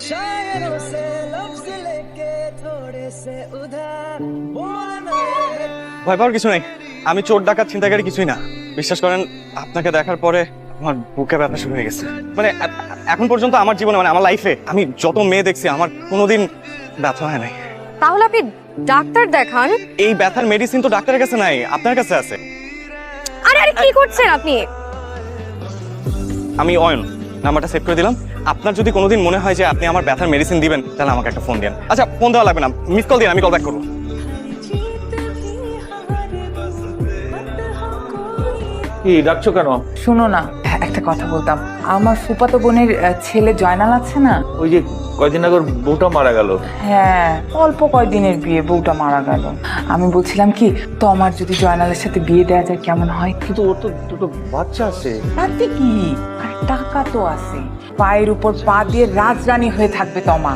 शायरों से लफ्ज लेके थोड़े से उधार बोलना है ভয় পাওয়ার কিছু নেই আমি চোর ডাকাত ছিনতাইকারী কিছুই না বিশ্বাস করেন আপনাকে দেখার পরে আমার বুকে ব্যথা শুরু হয়ে গেছে মানে এ- এখন পর্যন্ত আমার জীবনে মানে আমার লাইফে আমি যত মেয়ে দেখছি আমার কোনোদিন ব্যথা হয় নাই তাহলে আপনি ডাক্তার দেখান এই ব্যথার মেডিসিন তো ডাক্তারের কাছে নাই আপনার কাছে আছে আরে আরে কি করছেন আপনি? আমি অয়ন নাম্বারটা সেভ করে দিলাম। আপনার যদি কোনোদিন মনে হয় যে আপনি আমার ব্যথার মেডিসিন দিবেন তাহলে আমাকে একটা ফোন দিন আচ্ছা ফোন দেওয়া লাগবে না। মিস কল দিন আমি কল ব্যাক করব। কি ডাকছো কেন? শোনো না একটা কথা বলতাম। আমার ফুপাতো বোনের আহ, ছেলে জয়নাল আছে না? ওই যে কয়দিন আগে বউটা মারা গেল? হ্যাঁ অল্প কয়দিনের বিয়ে বউটা মারা গেল। আমি বলছিলাম কি তোমার যদি জয়নালের সাথে বিয়ে দেওয়া যায় কেমন হয়? কিন্তু ওর তো দুটো বাচ্চা আছে। তাতে কি? আর টাকা তো আছে। পায়ের উপর পা দিয়ে রাজরানী হয়ে থাকবে তোমা।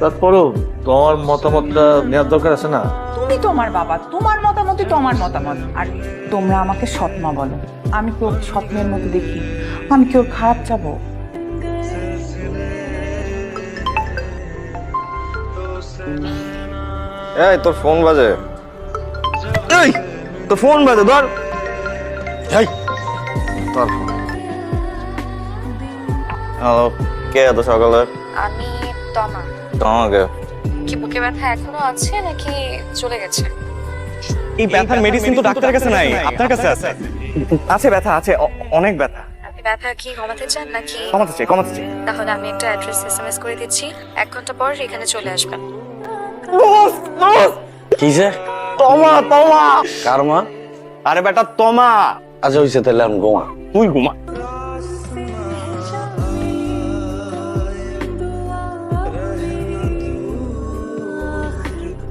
তারপরও তোমার মতামতটা নেওয়ার দরকার আছে না? তুমি তোমার বাবা তোমার মতামতই তোমার মতামত। আর তোমরা আমাকে সৎমা বলো। আমি কি ওর স্বপ্নের মতো দেখি? আমি কি ওর খারাপ চাবো? এই তোর ফোন বাজে। এই তো ফোন বাজে ধর। এই তোর ফোন। হ্যালো কে এত সকালে? আমি তমা। তোমাকে কি? বুকে ব্যথা এখনও আছে নাকি চলে গেছে? এই ব্যথার মেডিসিন তো ডাক্তারের কাছে নাই আপনার কাছে আছে। আছে ব্যথা আছে অনেক ব্যথা। আপনি ব্যথা কি কমাতে চান নাকি? কমাতে চাই কমাতে চাই। তাহলে আমি একটা অ্যাড্রেস এসএমএস করে দিচ্ছি। এক ঘণ্টা পর এখানে চলে আসবেন। কিসে তমা তমা। কার মা? আরে বেটা তমা। আচ্ছা হইছে তাহলে আমি গোমা তুই ঘুমা।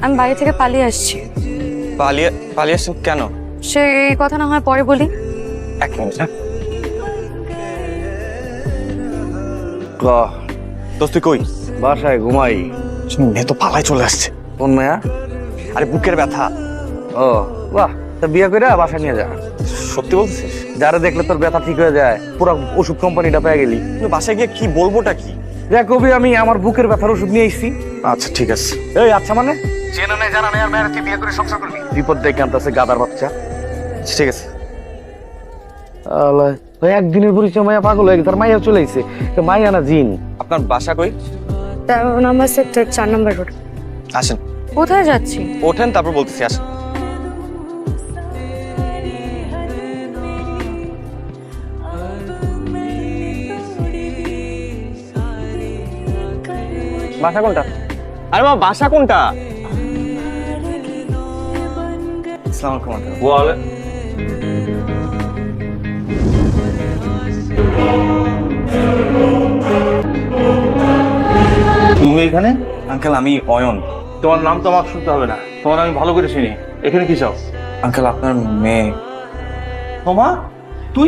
আমি বাড়ি থেকে পালিয়ে আসছি। পালিয়ে পালিয়ে আসছেন কেন? সে এই কথা না হয় পরে বলি। এক মিনিট হ্যাঁ। দোস্ত তুই কই? বাসায় ঘুমাই। মেয়ে তো পালায় চলে আসছে। কোন মায়া? আরে বুকের ব্যথা। ও বাহ তা বিয়ে করে বাসায় নিয়ে যা। সত্যি বলছিস? যারা দেখলে তোর ব্যথা ঠিক হয়ে যায় পুরো ওষুধ কোম্পানিটা পেয়ে গেলি। বাসায় গিয়ে কি বলবোটা কি? দেখ কবি আমি আমার বুকের ব্যথার ওষুধ নিয়ে এসেছি। আচ্ছা ঠিক আছে। এই আচ্ছা মানে? চেনা নেই জানা নেই আর মেয়ের তুই বিয়ে করে সংসার করবি? বিপদ দেখে আনতেছে গাদার বাচ্চা। আচ্ছা, ঠিক আছে। একদিনের পরিচয় মায়া পাগল হয়ে গেছে তার মাইয়া চলে আইছে। তো মাইয়া না জিন? আপনার বাসা কই? তেরো নম্বর সেক্টর চার নম্বর রোড। আসেন। কোথায় যাচ্ছি? ওঠেন তারপর বলতেছি আসেন। বাসা কোনটা? আরে বাবা বাসা কোনটা? আসসালামু আলাইকুম আঙ্কেল। বলে এখানে? আঙ্কেল আমি অয়ন। তোমার নাম তো আমার শুনতে হবে না। তোমার আমি ভালো করে চিনি। এখানে কি চাও? আঙ্কেল আপনার মেয়ে। তোমা তুই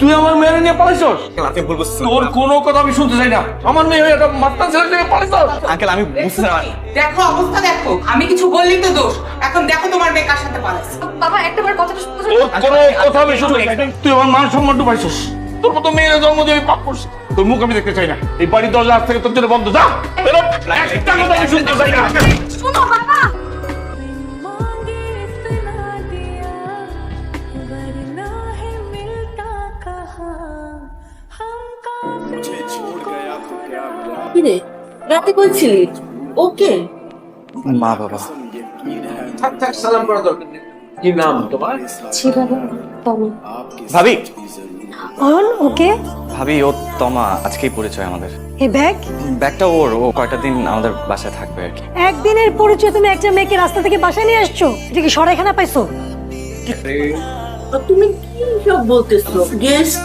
তুই আমার মেয়ে নিয়ে পালাইছস? আপনি ভুল বুঝছেন তোর কোনো কথা আমি শুনতে চাই না। আমার মেয়ে হয়ে একটা মাস্টার ছেলে নিয়ে পালাইছস? আঙ্কেল আমি বুঝতে না। দেখো অবস্থা দেখো। আমি কিছু বললি তো দোষ। এখন দেখো তোমার মেয়ে কার সাথে পালাচ্ছে বাবা একটাবার কথাটা শুনতে তোর কোনো কথা আমি শুনতে চাই। তুই আমার মান সম্মান ডুবাইছস। তোর মতো মেয়ের জন্ম দিয়ে আমি পাপ করছি। তোর মুখ আমি দেখতে চাই না। এই বাড়ির দরজা আজ থেকে তোর জন্য বন্ধ যা। চাই রাতে বলছিলি? ওকে মা বাবা। সালাম করা দরকার কি নাম তোমার? ভাবি। অয়ন ওকে? ভাবি ও তমা আজকেই পরিচয় আমাদের। এ ব্যাগ? ব্যাগটা ওর ও কয়টা দিন আমাদের বাসায় থাকবে আর কি। একদিনের পরিচয় তুমি একটা মেয়েকে রাস্তা থেকে বাসায় নিয়ে আসছো? এটা কি সরাইখানা পাইছো? তুমি কি সব বলতেছো? গেস্ট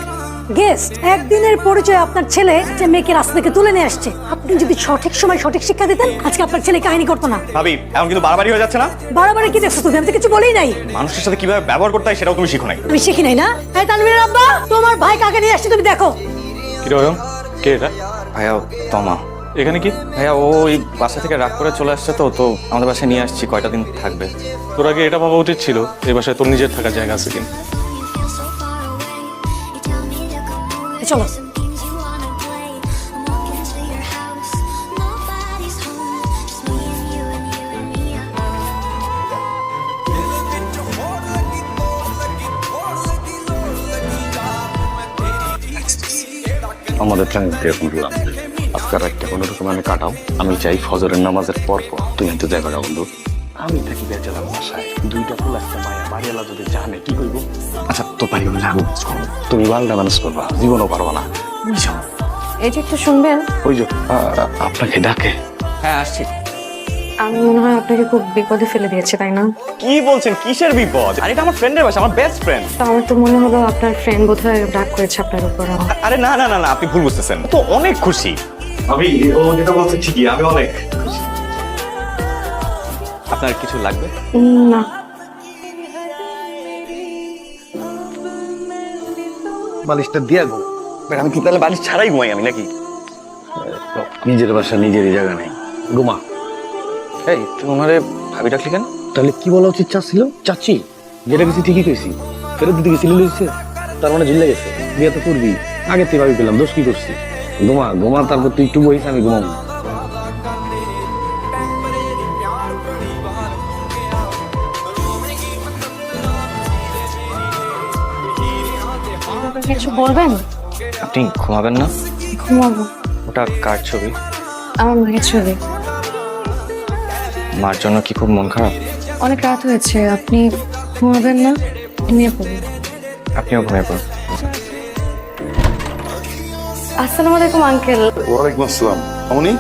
গেস্ট একদিনের পরিচয় আপনার ছেলে যে মেয়েকে রাস্তা থেকে তুলে নিয়ে আসছে। আপনি যদি সঠিক সময় সঠিক শিক্ষা দিতেন আজকে আপনার ছেলে কাহিনী করতো না। ভাবি এখন কিন্তু বাড়াবাড়ি হয়ে যাচ্ছে না? বারবার কি দেখছ তুমি? আমি তো কিছু বলেই নাই। মানুষের সাথে কীভাবে ব্যবহার করতে হয় সেটাও তুমি শিখো নাই। আমি শিখি নাই না? এই তানভীরের আব্বা তোমার ভাই কাকে নিয়ে আসছে তুমি দেখো। কীরকম কে এটা? ভাইয়া তমা। এখানে কি? ভাইয়া ও ওই বাসা থেকে রাগ করে চলে আসছে তো তো আমাদের বাসায় নিয়ে আসছি কয়টা দিন থাকবে। তোর আগে এটা ভাবা উচিত ছিল এই বাসায় তোর নিজের থাকার জায়গা আছে কিনা। চলো। আমাদের টাইম এখন বললাম? একটা কোনো রকম আমি কাটাও, আমি চাই ফজরের নামাজের পর পর তুই কিন্তু দেখা না বন্ধু। আমি থাকি বেচালাম বাসায় দুইটা ফুল একটা মায়া বাড়িওয়ালা যদি জানে, কি করব আচ্ছা তো পারি বলে আমি তুমি বালটা ম্যানেজ করবা জীবনও পারবা না। বুঝছ? এই যে একটু শুনবেন? ওই যে আপনাকে ডাকে। হ্যাঁ আসছি। আমি মনে হয় আপনাকে খুব বিপদে ফেলে দিয়েছি তাই না? কি বলছেন? কিসের বিপদ? আর এটা আমার ফ্রেন্ডের বাসা আমার বেস্ট ফ্রেন্ড তো আমার তো মনে হলো আপনার ফ্রেন্ড বোধহয় ডাক করেছে আপনার উপর। আরে না না না না আপনি ভুল বুঝতেছেন। তো অনেক খুশি। আমি ও যেটা বলছে ঠিকই আমি অনেক খুশি। আপনার কিছু লাগবে? উম, না। বালিশটা দিয়া গো। আমি কি তাহলে বালিশ ছাড়াই ঘুমাই আমি নাকি? নিজের বাসা নিজেরই জায়গা নেই। ঘুমা। এই তুমি ওনারে ভাবি ডাকলি কেন? তাহলে কি বলা উচিত চাচ্ছিল? চাচ্ছি। যেটা গেছি ঠিকই কইছি। ফেরত দিতে গেছি লিখছে তার মানে ঝুলে গেছে। বিয়ে তো করবি। আগে তুই ভাবি পেলাম দোষ কি করছি? ঘুমা ঘুমা তারপর তুই একটু বইস আমি ঘুমাবো। কিছু বলবেন? আপনি ঘুমাবেন না? ঘুমাবো। ওটা কার ছবি? আমার মায়ের ছবি। মার জন্য কি খুব মন খারাপ? অনেক রাত হয়েছে আপনি ঘুমাবেন না? নিয়ে পড়ুন। আপনিও ঘুমিয়ে পড়ুন। আসসালামু আলাইকুম আঙ্কেল। ওয়ালাইকুম আসসালাম। অমনি?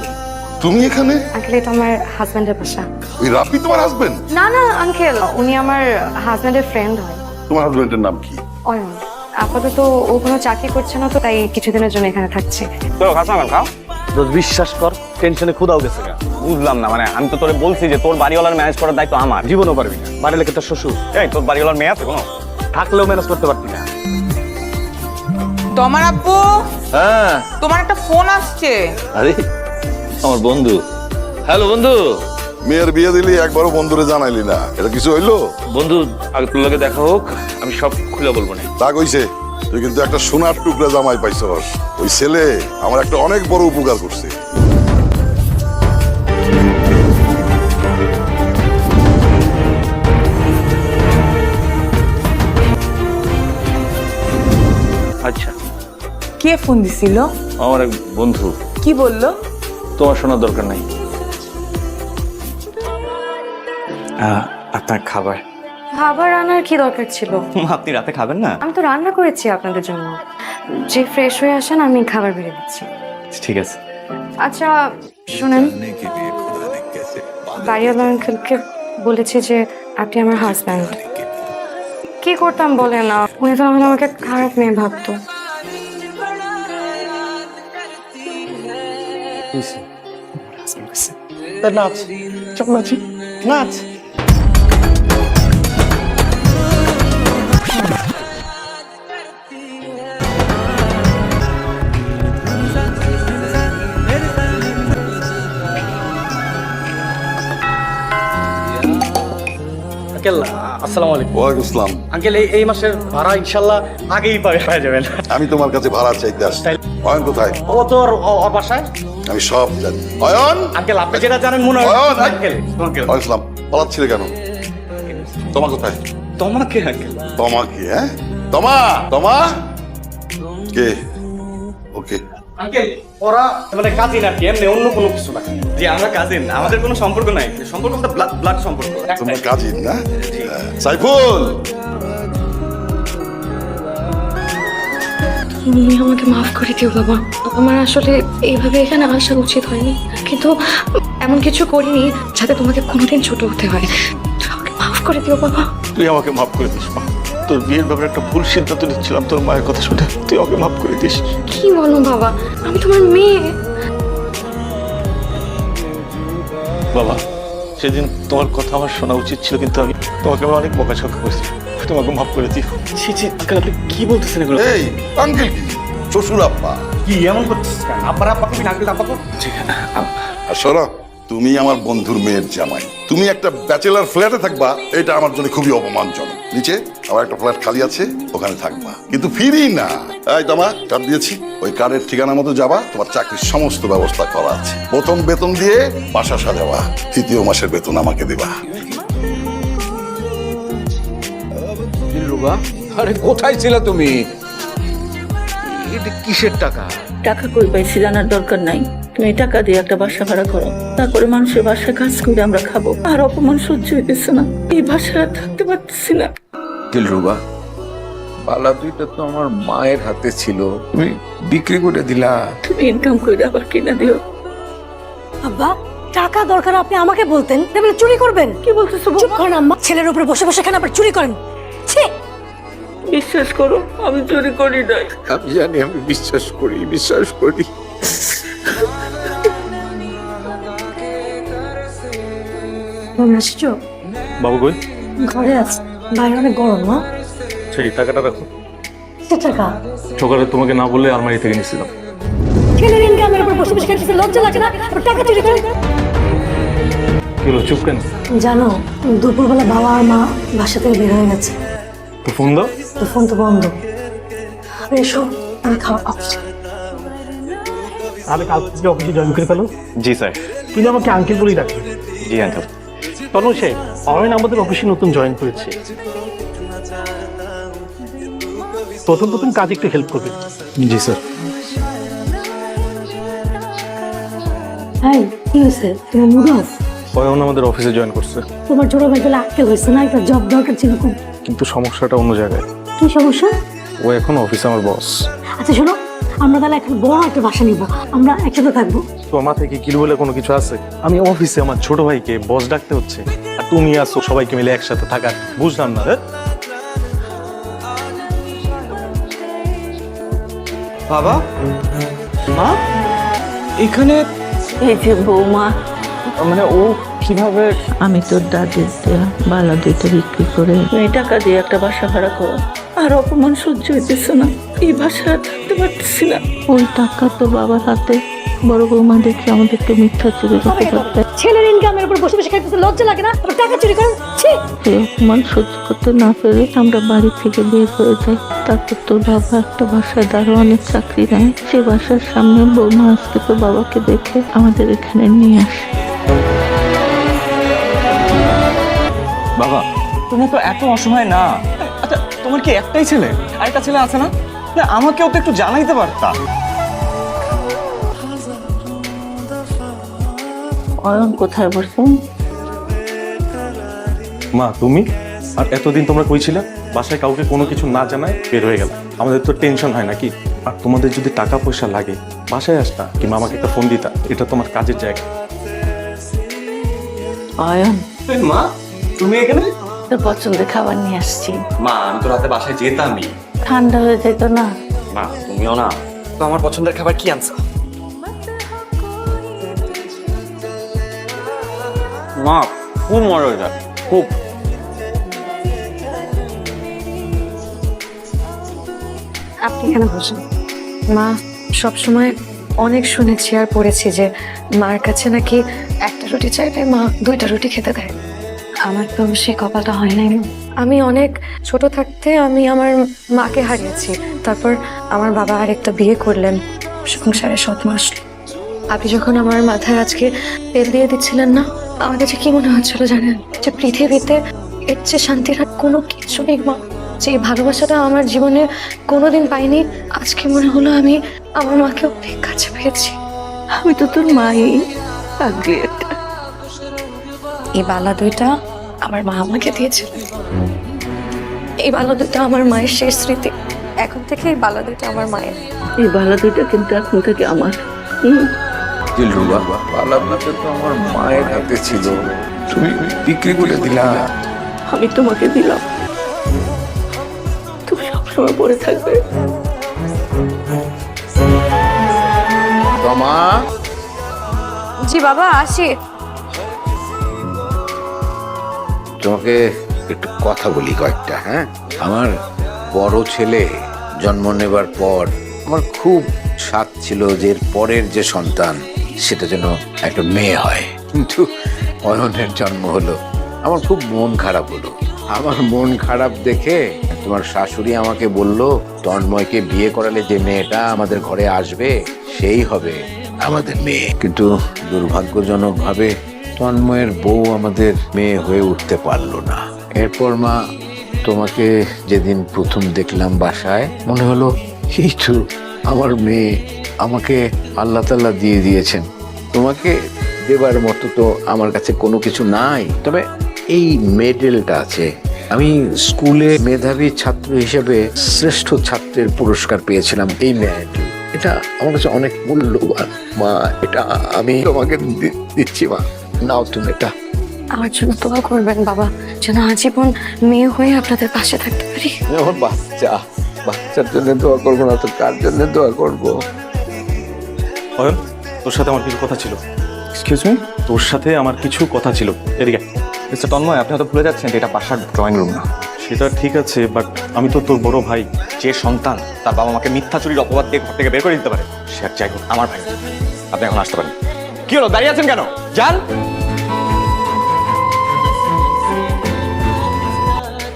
তুমি এখানে? আঙ্কেল এটা আমার হাজব্যান্ডের বাসা। ওই রাফি তোমার হাজবেন্ড না না আঙ্কেল উনি আমার হাজব্যান্ডের ফ্রেন্ড হয়। তোমার হাজবেন্ডের নাম কি? অয়ন। আপাতত ও কোনো চাকরি করছে না তো তাই কিছুদিনের জন্য এখানে থাকছে। তো খাসা খাও দোষ বিশ্বাস কর টেনশনে ক্ষুদাও গেছে গা। বুঝলাম না মানে আমি তো তোরে বলছি যে তোর বাড়িওয়ালার ম্যানেজ করার দায়িত্ব আমার। জীবনও পারবি না। বাড়ি লেগে তোর শ্বশুর। এই তোর বাড়িওয়ালার মেয়ে আছে কোনো? থাকলেও ম্যানেজ করতে পারবি না। তোমার আপু হ্যাঁ। তোমার একটা ফোন আসছে। আরে আমার বন্ধু। হ্যালো বন্ধু। মেয়ের বিয়ে দিলি একবারও বন্ধুরে জানাইলি না। এটা কিছু হইল? বন্ধু আগে তোর লগে দেখা হোক আমি সব খুলে বলব না। তা কইছে তুই কিন্তু একটা সোনার টুকরা জামাই পাইছস। ওই ছেলে আমার একটা অনেক বড় উপকার করছে। আচ্ছা। কে ফোন দিছিল? আমার এক বন্ধু। কি বলল? তোমার শোনার দরকার নাই। আপনার খাবার? খাবার আনার কি দরকার ছিল? আপনি রাতে খাবেন না? আমি তো রান্না করেছি আপনাদের জন্য। যে ফ্রেশ হয়ে আসেন আমি খাবার বেড়ে দিচ্ছি। ঠিক আছে। আচ্ছা শুনেন। বাড়িওয়ালা আঙ্কেলকে বলেছি যে আপনি আমার হাজব্যান্ড কি করতাম বলে না উনি তো আমাকে খারাপ মেয়ে ভাবতো। নাচ চল নাচি। নাচ। আঙ্কেল আসসালামু আলাইকুম। ওয়ালাইকুম আসসালাম। আঙ্কেল এই এই মাসের ভাড়া ইনশাল্লাহ আগেই পাবে পেয়ে যাবেন আমি তোমার কাছে ভাড়া চাইতে আসছি। অয়ন কোথায়? ও তো ওর বাসায়? আমি সব জানি। অয়ন! আঙ্কেল আপনি যেটা জানেন মনে হয় অয়ন আঙ্কেল আঙ্কেল। ওয়ালাইকুম আসসালাম। পালাচ্ছিলে কেন? তোমা কোথায়? তোমাকে আঙ্কেল। তোমা কি হ্যাঁ? তোমা! তোমা! কে? ওকে। আঙ্কেল ওরা মানে কাজিন আর কি এমনি অন্য কোনো কিছু না। যে আমরা কাজিন আমাদের কোনো সম্পর্ক নাই। সম্পর্ক ব্লাড ব্লাড সম্পর্ক। তোমার কাজিন না? সাইফুল! তুমি আমাকে মাফ করে দিও বাবা। আমার আসলে এইভাবে এখানে আসা উচিত হয়নি। কিন্তু এমন কিছু করিনি যাতে তোমাকে কোনোদিন ছোট হতে হয়। আমাকে মাফ করে দিও বাবা। তুই আমাকে মাফ করে দিস মা তোর বিয়ের ব্যাপারে একটা ভুল সিদ্ধান্ত নিচ্ছিলাম তোর মায়ের কথা শুনে। তুই আমাকে মাফ করে দিস। কি বলো বাবা? আমি তোমার মেয়ে। বাবা সেদিন তোমার কথা আমার শোনা উচিত ছিল কিন্তু আমি তোমাকে আমি অনেক বকাঝকা করেছি। তোমাকে মাফ করে দিই ছি ছি আঙ্কেল আপনি কি বলতেছেন এগুলো? এই আঙ্কেল কি? শ্বশুর আব্বা। কি এমন করছিস আব্বার আব্বা কবি না আঙ্কেল আব্বা কো আর শোনো তুমি আমার বন্ধুর মেয়ের জামাই। তুমি একটা ব্যাচেলার ফ্ল্যাটে থাকবা, এটা আমার জন্য খুবই অপমানজনক। নিচে আমার একটা ফ্ল্যাট খালি আছে, ওখানে থাকবা। কিন্তু ফিরি না। এই তোমা কার্ড দিয়েছি। ওই কার্ডের ঠিকানা মতো যাবা, তোমার চাকরির সমস্ত ব্যবস্থা করা আছে। প্রথম বেতন দিয়ে বাসা সাজাবা, তৃতীয় মাসের বেতন আমাকে দিবা। আরে কোথায় ছিলে তুমি? এটা কিসের টাকা? টাকা কই পাইছি জানার দরকার নাই। তুমি টাকা দিয়ে একটা বাসা ভাড়া করো। তারপরে মানুষের বাসায় কাজ করে আমরা খাব। আর অপমান সহ্য হইতেছে না। এই বাসায় থাকতে পারতেছি না। দিলরুবা পালা দুইটা তো আমার মায়ের হাতে ছিল। তুমি বিক্রি করে দিলা। তুমি ইনকাম করে আবার কিনা দিও। আব্বা টাকা দরকার আপনি আমাকে বলতেন। তাহলে চুরি করবেন। কি বলতেছো চুপ করেন আম্মা। ছেলের উপরে বসে বসে কেন আবার চুরি করেন। ছি! বিশ্বাস করো আমি চুরি করি নাই। আমি জানি আমি বিশ্বাস করি বিশ্বাস করি। বাবু কই? ঘরে আছে। বাইরে অনেক গরম না? সেই টাকাটা রাখো। সে টাকা? সকালে তোমাকে না বললে আলমারি থেকে নিয়েছিলাম ছেলের ইনকামের উপর বসে বসে খাইতেছে লজ্জা লাগে না? টাকা চুরি করেন কি চুপ কেন? জানো দুপুরবেলা বাবা আর মা বাসা থেকে বের হয়ে গেছে। তো ফোন দাও। তো ফোন তো বন্ধ। আরে এসো আমি খাওয়া খাচ্ছি আমি কাল থেকে অফিসে জয়েন করে ফেলো। জি স্যার। কিন্তু আমাকে আঙ্কেল বলেই ডাকবে জি আঙ্কেল তনু সাহেব অয়ন আমাদের অফিসে নতুন জয়েন করেছে। প্রথম প্রথম কাজ একটু হেল্প করবে। জি স্যার। হাই কি হয়েছে? তোমার মুড? অফ অয়ন আমাদের অফিসে জয়েন করছে। তোমার ছোট ভাই বলে আটকে হয়েছে না একটা জব দরকার ছিল খুব। কিন্তু সমস্যাটা অন্য জায়গায়। কি সমস্যা? ও এখন অফিসে আমার বস আচ্ছা শোনো আমরা তাহলে একটা বড় একটা বাসা নিব। আমরা একসাথে থাকব। তোমার মাথায় কি কিল বলে কোনো কিছু আছে? আমি অফিসে আমার ছোট ভাইকে বস ডাকতে হচ্ছে। আর তুমি আসো সবাইকে মিলে একসাথে থাকা বুঝলাম না রে। বাবা? মা? এখানে এই যে বৌমা। মানে ও কীভাবে আমি তোর দাদির দেয়া বালা দুইটা বিক্রি করে তুমি টাকা দিয়ে একটা বাসা ভাড়া করো। আর অপমান সহ্য হইতেছে না। এই বাসা থাকতে পারতেছি না। ওই টাকা তো বাবার হাতে। বড় বৌমা দেখে আমাদেরকে মিথ্যা চুরি করতে পারতে। ছেলের ইনকামের উপর বসে বসে খাইতেছে লজ্জা লাগে না? আবার টাকা চুরি করেন ছি! এই অপমান সহ্য করতে না পেরে আমরা বাড়ি থেকে বের হয়ে যাই। তারপর তোর বাবা একটা বাসায় দারোয়ানের চাকরি নেয়। সে বাসার সামনে বৌমা আজকে তো বাবাকে দেখে আমাদের এখানে নিয়ে আসে। তুমি তো এত অসহায় না। আচ্ছা তোমার কি একটাই ছেলে? আরেকটা ছেলে আছে না? না আমাকেও তো একটু জানাইতে পারতা। অয়ন কোথায় বসুন মা তুমি? আর এতদিন তোমরা কই ছিলে? বাসায় কাউকে কোনো কিছু না জানায় বের হয়ে গেল। আমাদের তো টেনশন হয় নাকি? আর তোমাদের যদি টাকা পয়সা লাগে বাসায় আসতা কিংবা আমাকে একটা ফোন দিতা? এটা তোমার কাজের জায়গা। অয়ন? মা তুমি এখানে? তোর পছন্দের খাবার নিয়ে আসছি। মা আমি তো রাতে বাসায় যেতামই। ঠান্ডা হয়ে যেত না। মা তুমিও না। তো আমার পছন্দের খাবার কি আনছো? মা খুব মজা খুব। আপনি এখানে বসুন। মা সবসময় অনেক শুনেছি আর পড়েছি যে মার কাছে নাকি একটা রুটি চাইলে মা দুইটা রুটি খেতে দেয়। আমার তো সে কপালটা হয় নাই আমি অনেক ছোট থাকতে আমি আমার মাকে হারিয়েছি। তারপর আমার বাবা আরেকটা বিয়ে করলেন সংসারে সৎ মাস। আপনি যখন আমার মাথায় আজকে তেল দিয়ে দিচ্ছিলেন না, আমার কাছে কি মনে হচ্ছিল জানেন? যে পৃথিবীতে এর চেয়ে শান্তির আর কোনো কিছু নেই মা। যে ভালোবাসাটা আমার জীবনে কোনোদিন পাইনি, আজকে মনে হলো আমি আমার মাকে অনেক কাছে পেয়েছি। আমি তো তোর মাই। এই বালা দুইটা আমার মা আমাকে দিয়েছিল। এই বালা দুইটা আমার মায়ের শেষ স্মৃতি। এখন থেকে এই বালা দুইটা আমার মায়ের। এই বালা দুইটা কিন্তু এখন থেকে আমার। দিলরুবা তো আমার মায়ের হাতে ছিল। তুমি বিক্রি করে দিলা। আমি তোমাকে দিলাম। তুমি সবসময় পড়ে থাকবে। তোমা জি বাবা আসি। তোমাকে একটু কথা বলি কয়েকটা হ্যাঁ? আমার বড় ছেলে জন্ম নেবার পর আমার খুব স্বাদ ছিল যে পরের যে সন্তান, সেটা যেন একটা মেয়ে হয়। কিন্তু অয়নের জন্ম হলো, আমার খুব মন খারাপ হলো। আমার মন খারাপ দেখে তোমার শাশুড়ি আমাকে বলল, তন্ময়কে বিয়ে করালে যে মেয়েটা আমাদের ঘরে আসবে, সেই হবে আমাদের মেয়ে। কিন্তু দুর্ভাগ্যজনকভাবে তন্ময়ের বউ আমাদের মেয়ে হয়ে উঠতে পারল না। এরপর মা, তোমাকে যেদিন প্রথম দেখলাম বাসায়, মনে হলো, এই তো আমার মেয়ে আমাকে আল্লাহ তাল্লাহ দিয়ে দিয়েছেন। তোমাকে দেবার মতো তো আমার কাছে কোনো কিছু নাই। তবে এই মেডেলটা আছে। আমি স্কুলে মেধাবী ছাত্র হিসেবে শ্রেষ্ঠ ছাত্রের পুরস্কার পেয়েছিলাম এই মেডেল এটা আমার কাছে অনেক মূল্যবান। মা, এটা আমি তোমাকে দিচ্ছি, মা। নাও তুমি এটা। আমার জন্য দোয়া করবেন বাবা যেন আজীবন মেয়ে হয়ে আপনাদের পাশে থাকতে পারি। আমার বাচ্চা বাচ্চার জন্য দোয়া করব না তো কার জন্য দোয়া করব? অয়ন তোর সাথে আমার কিছু কথা ছিল। এক্সকিউজ মি তোর সাথে আমার কিছু কথা ছিল। এদিকে মিস্টার তন্ময় আপনি হয়তো ভুলে যাচ্ছেন যে এটা বাসার ড্রয়িং রুম না। সেটা ঠিক আছে বাট আমি তো তোর বড় ভাই যে সন্তান তার বাবা মাকে মিথ্যা চুরির অপবাদ দিয়ে ঘর থেকে বের করে দিতে পারে সে আর যাই হোক আমার ভাই। আপনি এখন আসতে পারেন। কি হলো দাঁড়িয়ে আছেন কেন? যান।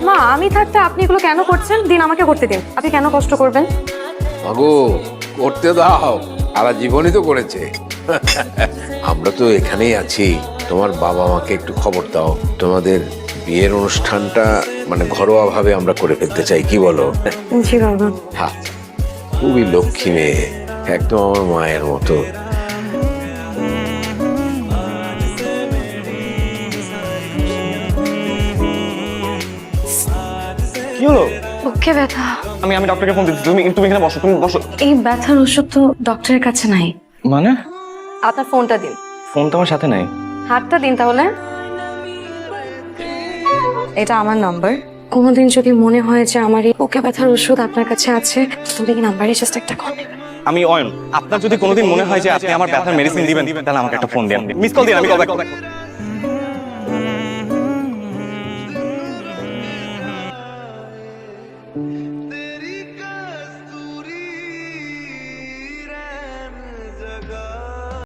মা আমি থাকতে আপনি এগুলো কেন করছেন? দিন আমাকে করতে দিন। আপনি কেন কষ্ট করবেন? মাগো করতে দাও। সারা জীবনই তো করেছে। আমরা তো এখানেই আছি। তোমার বাবা মাকে একটু খবর দাও। তোমাদের বিয়ের অনুষ্ঠানটা মানে ঘরোয়া ভাবে আমরা করে ফেলতে চাই কি বলো? হ্যাঁ খুবই লক্ষ্মী মেয়ে। একদম আমার মায়ের মতো। হলো? বুকে ব্যথা। আমি আমি ডক্টরকে ফোন দিচ্ছি তুমি তুমি এখানে বসো তুমি বসো। এই ব্যথার ওষুধ তো ডক্টরের কাছে নাই। মানে? আপনার ফোনটা দিন। ফোন তো আমার সাথে নাই। হাতটা দিন তাহলে। এটা আমার নাম্বার কোনোদিন যদি মনে হয় যে আমার এই বুকে ব্যথার ওষুধ আপনার কাছে আছে তুমি এই নাম্বারে জাস্ট একটা কল আমি অয়ন আপনার যদি কোনোদিন মনে হয় যে আপনি আমার ব্যথার মেডিসিন দিবেন তাহলে আমাকে একটা ফোন দিন। মিস কল দিন আমি কল ব্যাক